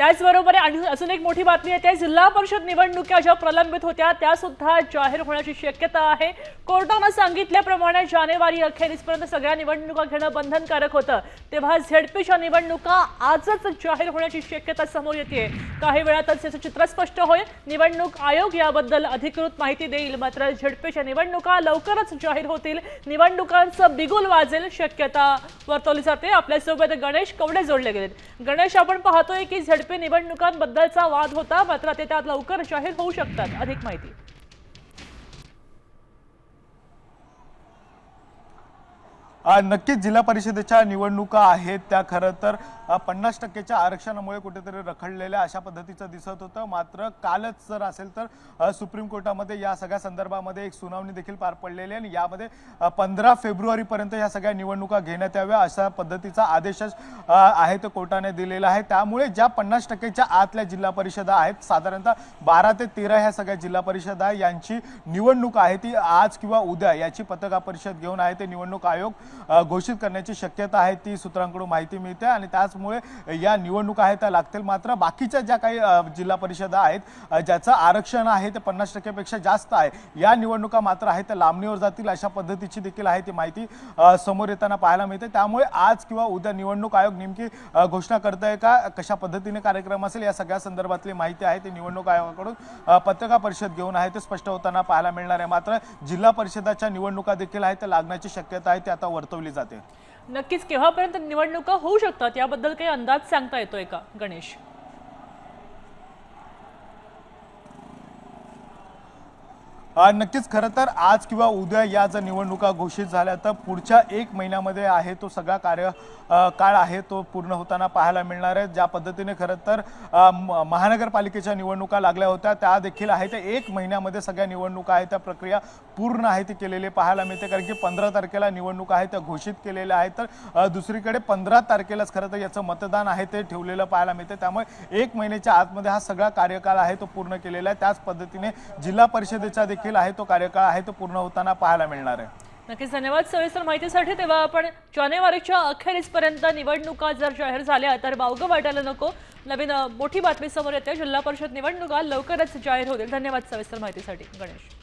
त्याचबरोबर आणि अजून एक मोठी बातमी येते जिल्हा परिषद निवडणुका ज्या प्रलंबित होत्या त्या सुद्धा जाहीर होण्याची शक्यता आहे. कोर्टानं सांगितल्याप्रमाणे जानेवारी अखेरीसपर्यंत सगळ्या निवडणुका घेणं बंधनकारक होतं. तेव्हा झेडपीच्या निवडणुका आजच जाहीर होण्याची शक्यता समोर येते काही वेळातच याचं चित्र स्पष्ट होईल. निवडणूक आयोग याबद्दल अधिकृत माहिती देईल मात्र झेडपीच्या निवडणुका लवकरच जाहीर होतील. निवडणुकांचं बिगुल वाजेल शक्यता. वर्तवली जाते. आपल्यासोबत गणेश कवडे जोडले गेलेत. गणेश आपण पाहतोय की झेडपी निवडणुकांबद्दलचा वाद होता मात्र ते त्यात लवकर जाहीर होऊ शकतात. अधिक माहिती. नक्कीच जिल्हा परिषदेच्या निवडणुका आहेत त्या खरं तर पन्नास टक्केच्या आरक्षणामुळे कुठेतरी रखडलेल्या अशा पद्धतीचं दिसत होतं. मात्र कालच जर असेल तर सुप्रीम कोर्टामध्ये या सगळ्या संदर्भामध्ये एक सुनावणी देखील पार पडलेली आहे. आणि यामध्ये पंधरा फेब्रुवारीपर्यंत या सगळ्या निवडणुका घेण्यात याव्या अशा पद्धतीचा आदेशच आहे तो कोर्टाने दिलेला आहे. त्यामुळे ज्या पन्नास टक्केच्या आतल्या जिल्हा परिषदा आहेत साधारणतः बारा ते तेरा ह्या सगळ्या जिल्हा परिषदा यांची निवडणूक आहे ती आज किंवा उद्या याची पत्रकार परिषद घेऊन आहे ते निवडणूक आयोग. घोषित करण्याची शक्यता आहे ती सूत्रांकडून माहिती मिळते आणि त्याचमुळे या निवडणुका आहेत त्या लागतील मात्र बाकीच्या ज्या काही जिल्हा परिषदा आहेत ज्याचं आरक्षण आहे ते पन्नास टक्केपेक्षा जास्त आहे. या निवडणुका मात्र आहेत त्या लांबणीवर जातील अशा पद्धतीची देखील आहे ती माहिती समोर येताना पाहायला मिळते. त्यामुळे आज किंवा उद्या निवडणूक आयोग नेमकी घोषणा करत आहे का कशा पद्धतीने कार्यक्रम असेल या सगळ्या संदर्भातली माहिती आहे ती निवडणूक आयोगाकडून पत्रकार परिषद घेऊन आहे ते स्पष्ट होताना पाहायला मिळणार आहे. मात्र जिल्हा परिषदाच्या निवडणुका देखील आहेत त्या लागण्याची शक्यता आहे ते आता वर्तवली जाते. नक्कीच केव्हापर्यंत निवडणुका होऊ शकतात याबद्दल काही अंदाज सांगता येतोय का गणेश? नक्कीच खरं तर आज किंवा उद्या या जर निवडणुका घोषित झाल्या तर पुढच्या एक महिन्यामध्ये आहे तो सगळा कार्य काळ आहे तो पूर्ण होताना पाहायला मिळणार आहे. ज्या पद्धतीने खरं तर म- महानगरपालिकेच्या निवडणुका लागल्या होत्या त्या देखील आहे त्या एक महिन्यामध्ये सगळ्या निवडणुका आहेत त्या प्रक्रिया पूर्ण आहे ती केलेली पाहायला मिळते. कारण की पंधरा तारखेला निवडणुका आहेत त्या घोषित केलेल्या आहेत. तर दुसरीकडे पंधरा तारखेलाच खरं तर याचं मतदान आहे ते ठेवलेलं पाहायला मिळते. त्यामुळे एक महिन्याच्या आतमध्ये हा सगळा कार्यकाळ आहे तो पूर्ण केलेला आहे. त्याच पद्धतीने जिल्हा परिषदेचा देखील आहे तो कार्यकाळ आहे तो पूर्ण होताना पाहायला मिळणार आहे. नक्कीच धन्यवाद सविस्तर माहितीसाठी. तेव्हा आपण जानेवारीच्या अखेरीसपर्यंत निवडणुका जर जाहीर झाल्या तर बावगं वाटायला नको. नवीन मोठी बातमी समोर येते. जिल्हा परिषद निवडणुका लवकरच जाहीर होतील. धन्यवाद सविस्तर माहितीसाठी. गणेश.